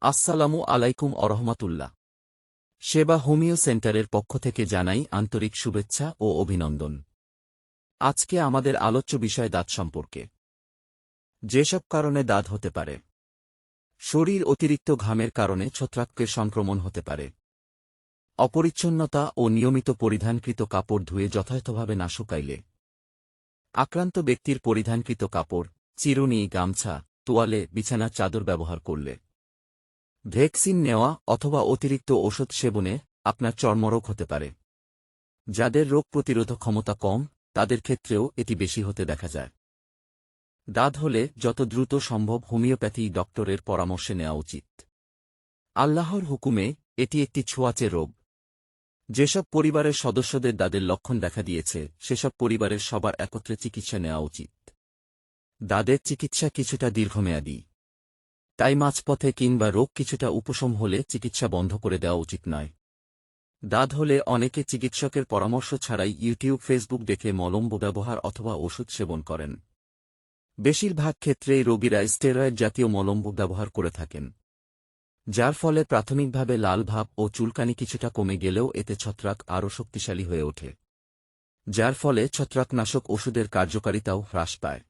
আসসালামু আলাইকুম অরহমাতুল্লাহ সেবা হোমিও সেন্টারের পক্ষ থেকে জানাই আন্তরিক শুভেচ্ছা ও অভিনন্দন। আজকে আমাদের আলোচ্য বিষয় দাঁত সম্পর্কে। যেসব কারণে দাঁত হতে পারে। শরীর অতিরিক্ত ঘামের কারণে ছত্রাকের সংক্রমণ হতে পারে। অপরিচ্ছন্নতা ও নিয়মিত পরিধানকৃত কাপড় ধুয়ে যথাযথভাবে না শুকাইলে। আক্রান্ত ব্যক্তির পরিধানকৃত কাপড়, চিরুনি, গামছা, তোয়ালে, বিছানার চাদর ব্যবহার করলে। ভ্যাকসিন নেওয়া অথবা অতিরিক্ত ওষুধ সেবনে আপনার চর্মরোগ হতে পারে। যাদের রোগ প্রতিরোধ ক্ষমতা কম, তাদের ক্ষেত্রেও এটি বেশি হতে দেখা যায়। দাঁত হলে যত দ্রুত সম্ভব হোমিওপ্যাথি ডক্টরের পরামর্শে নেওয়া উচিত। আল্লাহর হুকুমে এটি একটি ছোঁয়াচে রোগ। যেসব পরিবারের সদস্যদের দাদের লক্ষণ দেখা দিয়েছে, সেসব পরিবারের সবার একত্রে চিকিৎসা নেওয়া উচিত। দাদের চিকিৎসা কিছুটা দীর্ঘমেয়াদী। তাই মাঝপথে কিংবা রোগ কিছুটা উপশম হলে চিকিৎসা বন্ধ করে দেওয়া উচিত নয়। দাঁত হলে অনেকে চিকিৎসকের পরামর্শ ছাড়াই ইউটিউব, ফেসবুক দেখে মলম্ব ব্যবহার অথবা ওষুধ সেবন করেন। বেশিরভাগ ক্ষেত্রেই রোগীরা স্টেরয়েড জাতীয় মলম্ব ব্যবহার করে থাকেন। যার ফলে প্রাথমিকভাবে লাল ভাব ও চুলকানি কিছুটা কমে গেলেও এতে ছত্রাক আরও শক্তিশালী হয়ে ওঠে। যার ফলে ছত্রাকনাশক ওষুধের কার্যকারিতাও হ্রাস পায়।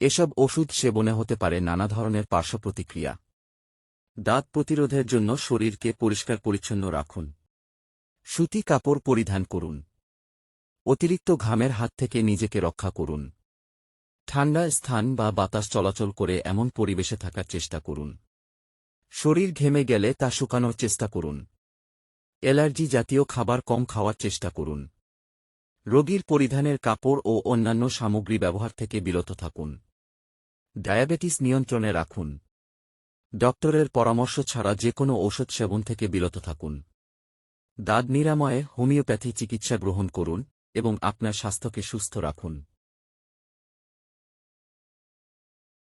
এসব ওষুধ সেবনে হতে পারে নানা ধরনের পার্শ্ব প্রতিক্রিয়া দাঁত প্রতিরোধের জন্য শরীরকে পরিষ্কার পরিচ্ছন্ন রাখুন। সুতি কাপড় পরিধান করুন। অতিরিক্ত ঘামের হাত থেকে নিজেকে রক্ষা করুন। ঠান্ডা স্থান বা বাতাস চলাচল করে এমন পরিবেশে থাকার চেষ্টা করুন। শরীর ঘেমে গেলে তা শুকানোর চেষ্টা করুন। অ্যালার্জি জাতীয় খাবার কম খাওয়ার চেষ্টা করুন। রোগীর পরিধানের কাপড় ও অন্যান্য সামগ্রী ব্যবহার থেকে বিরত থাকুন। ডায়াবেটিস নিয়ন্ত্রণে রাখুন। ডক্টরের পরামর্শ ছাড়া যে কোনো ঔষধ সেবন থেকে বিরত থাকুন। দাঁত নিরাময়ে হোমিওপ্যাথি চিকিৎসা গ্রহণ করুন এবং আপনার স্বাস্থ্যকে সুস্থ রাখুন।